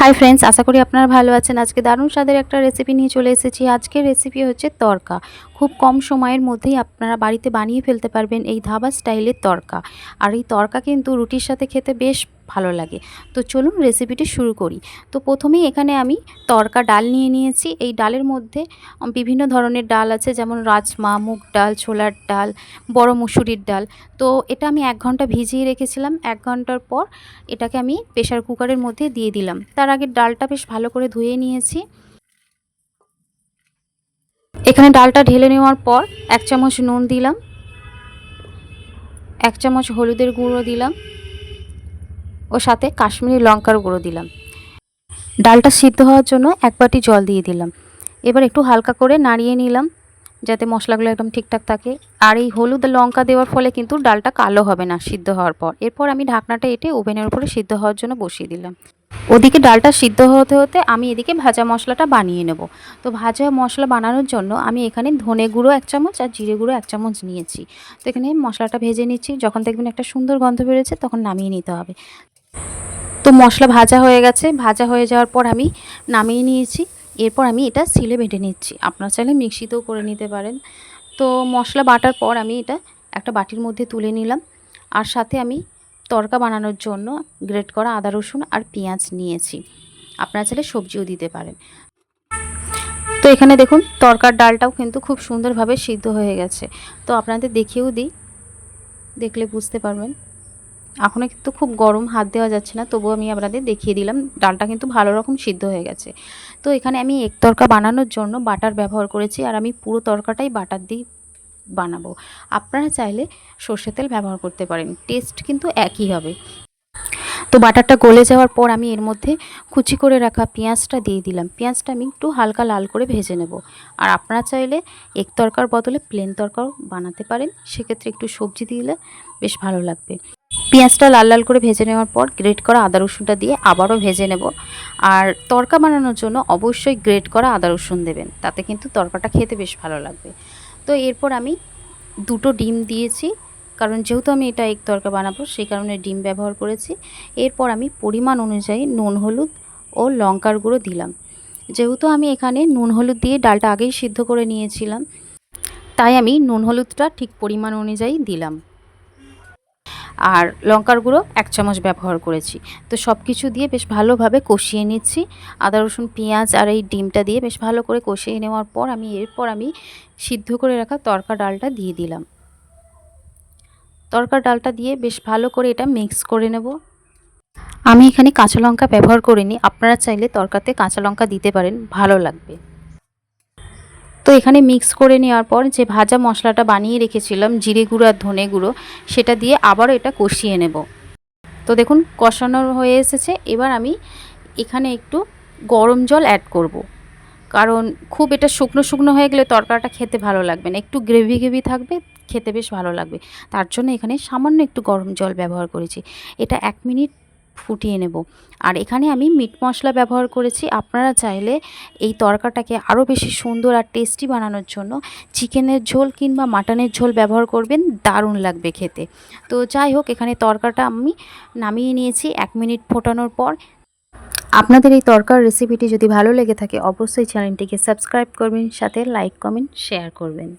Hi friends আশা করি আপনারা ভালো আছেন। আজকে দারুণ স্বাদের একটা রেসিপি নিয়ে চলে এসেছি। আজকের রেসিপি হচ্ছে তরকা। খুব কম সময়ের মধ্যেই আপনারা বাড়িতে বানিয়ে ফেলতে পারবেন এই ধাবা স্টাইলের তরকা। আর এই তরকা কিন্তু রুটির সাথে খেতে বেশ ভালো লাগে। তো চলুন রেসিপিটি শুরু করি। তো প্রথমেই এখানে আমি তরকা ডাল নিয়ে নিয়েছি। এই ডালের মধ্যে বিভিন্ন ধরনের ডাল আছে, যেমন রাজমা, মুগ ডাল, ছোলার ডাল, বড় মুসুরির ডাল। তো এটা আমি এক ঘণ্টা ভিজিয়ে রেখেছিলাম। এক ঘণ্টার পর এটাকে আমি প্রেশার কুকারের মধ্যে দিয়ে দিলাম। তার আগে ডালটা বেশ ভালো করে ধুয়ে নিয়েছি। এখানে ডালটা ঢেলে নেওয়ার পর এক চামচ নুন দিলাম। এক চামচ হলুদের গুঁড়ো দিলাম। ও সাথে কাশ্মীরি লঙ্কার গুঁড়ো দিলাম। ডালটা সিদ্ধ হওয়ার জন্য এক বাটি জল দিয়ে দিলাম। এবার একটু হালকা করে নাড়িয়ে নিলাম, যাতে মশলাগুলো একদম ঠিকঠাক থাকে। আর এই হলুদ লঙ্কা দেওয়ার ফলে কিন্তু ডালটা কালো হবে না সিদ্ধ হওয়ার পর। এরপর আমি ঢাকনাটা এঁটে ওভেনের উপরে সিদ্ধ হওয়ার জন্য বসিয়ে দিলাম। ওদিকে ডালটা সিদ্ধ হতে হতে আমি এদিকে ভাজা মশলাটা বানিয়ে নেব। তো ভাজা মশলা বানানোর জন্য আমি এখানে ধনে গুঁড়ো এক চামচ আর জিরে গুঁড়ো এক চামচ নিয়েছি। তো এখানে মশলাটা ভেজে নিচ্ছি। যখন দেখবেন একটা সুন্দর গন্ধ বেরোচ্ছে, তখন নামিয়ে নিতে হবে। তো মশলা ভাজা হয়ে গেছে। ভাজা হয়ে যাওয়ার পর আমি নামিয়ে নিয়েছি। এরপর আমি এটা সিলে বেটে নিচ্ছি। আপনার চাইলে মিক্সিতেও করে নিতে পারেন। তো মশলা বাটার পর আমি এটা একটা বাটির মধ্যে তুলে নিলাম। আর সাথে আমি তরকা বানানোর জন্য গ্রেট করা আদা, রসুন আর পেঁয়াজ নিয়েছি। আপনারা চাইলে সবজিও দিতে পারেন। তো এখানে দেখুন, তরকার ডালটাও কিন্তু খুব সুন্দরভাবে সিদ্ধ হয়ে গেছে। তো আপনাদের দেখিয়েও দিই। দেখলে বুঝতে পারবেন। এখনও কিন্তু খুব গরম, হাত দেওয়া যাচ্ছে না, তবুও আমি আপনাদের দেখিয়ে দিলাম, ডালটা কিন্তু ভালো রকম সিদ্ধ হয়ে গেছে। তো এখানে আমি এক তরকা বানানোর জন্য বাটার ব্যবহার করেছি, আর আমি পুরো তরকাটাই বাটার দিয়ে বানাবো। আপনারা চাইলে সর্ষের তেল ব্যবহার করতে পারেন, টেস্ট কিন্তু একই হবে। তো বাটারটা গলে যাওয়ার পর আমি এর মধ্যে কুচি করে রাখা পেঁয়াজটা দিয়ে দিলাম, পেঁয়াজটা আমি একটু হালকা লাল করে ভেজে নেব। আর আপনারা চাইলে এক তরকার বদলে প্লেন তরকাও বানাতে পারেন, সেক্ষেত্রে একটু সবজি দিলে বেশ ভালো লাগবে। পেঁয়াজটা লাল লাল করে ভেজে নেওয়ার পর গ্রেট করা আদা রসুনটা দিয়ে আবারও ভেজে নেব। আর তরকা বানানোর জন্য অবশ্যই গ্রেট করা আদা রসুন দেবেন, তাতে কিন্তু তরকাটা খেতে বেশ ভালো লাগবে। তো এরপর আমি দুটো ডিম দিয়েছি, কারণ যেহেতু আমি এটা এক তরকা বানাবো, সেই কারণে ডিম ব্যবহার করেছি। এরপর আমি পরিমাণ অনুযায়ী নুন, হলুদ ও লঙ্কার গুঁড়ো দিলাম। যেহেতু আমি এখানে নুন, হলুদ দিয়ে ডালটা আগেই সিদ্ধ করে নিয়েছিলাম, তাই আমি নুন, হলুদটা ঠিক পরিমাণ অনুযায়ী দিলাম। আর লঙ্কার গুঁড়ো এক চামচ ব্যবহার করেছি। তো সব কিছু দিয়ে বেশ ভালোভাবে কষিয়ে নিচ্ছি। আদা, রসুন, পেঁয়াজ আর এই ডিমটা দিয়ে বেশ ভালো করে কষিয়ে নেওয়ার পর আমি এরপর আমি সিদ্ধ করে রাখা তরকা ডালটা দিয়ে দিলাম। তরকা ডালটা দিয়ে বেশ ভালো করে এটা মিক্স করে নেব। আমি এখানে কাঁচা লঙ্কা ব্যবহার করিনি। আপনারা চাইলে তরকাতে কাঁচা লঙ্কা দিতে পারেন। ভালো লাগবে। তো এখানে মিক্স করে নেওয়ার পর যে ভাজা মশলাটা বানিয়ে রেখেছিলাম, জিরে গুঁড়ো আর ধনে গুঁড়ো, সেটা দিয়ে আবারও এটা কষিয়ে নেব। তো দেখুন, কষানো হয়ে এসেছে। এবার আমি এখানে একটু গরম জল অ্যাড করব। কারণ খুব এটা শুকনো শুকনো হয়ে গেলে তরকারিটা খেতে ভালো লাগবে না। একটু গ্রেভি গ্রেভি থাকবে, খেতে বেশ ভালো লাগবে। তার জন্য এখানে সামান্য একটু গরম জল ব্যবহার করেছি। এটা এক মিনিট ফুটিয়ে নেব। আর এখানে আমি মিট মশলা ব্যবহার করেছি। আপনারা চাইলে এই তরকাটাকে আরও বেশি সুন্দর আর টেস্টি বানানোর জন্য চিকেনের ঝোল কিংবা মাটনের ঝোল ব্যবহার করবেন। দারুণ লাগবে খেতে। তো যাই হোক, এখানে তরকাটা আমি নামিয়ে নিয়েছি এক মিনিট ফোটানোর পর। আপনাদের এই তরকার রেসিপিটি যদি ভালো লেগে থাকে, অবশ্যই চ্যানেলটিকে সাবস্ক্রাইব করবেন, সাথে লাইক, কমেন্ট, শেয়ার করবেন।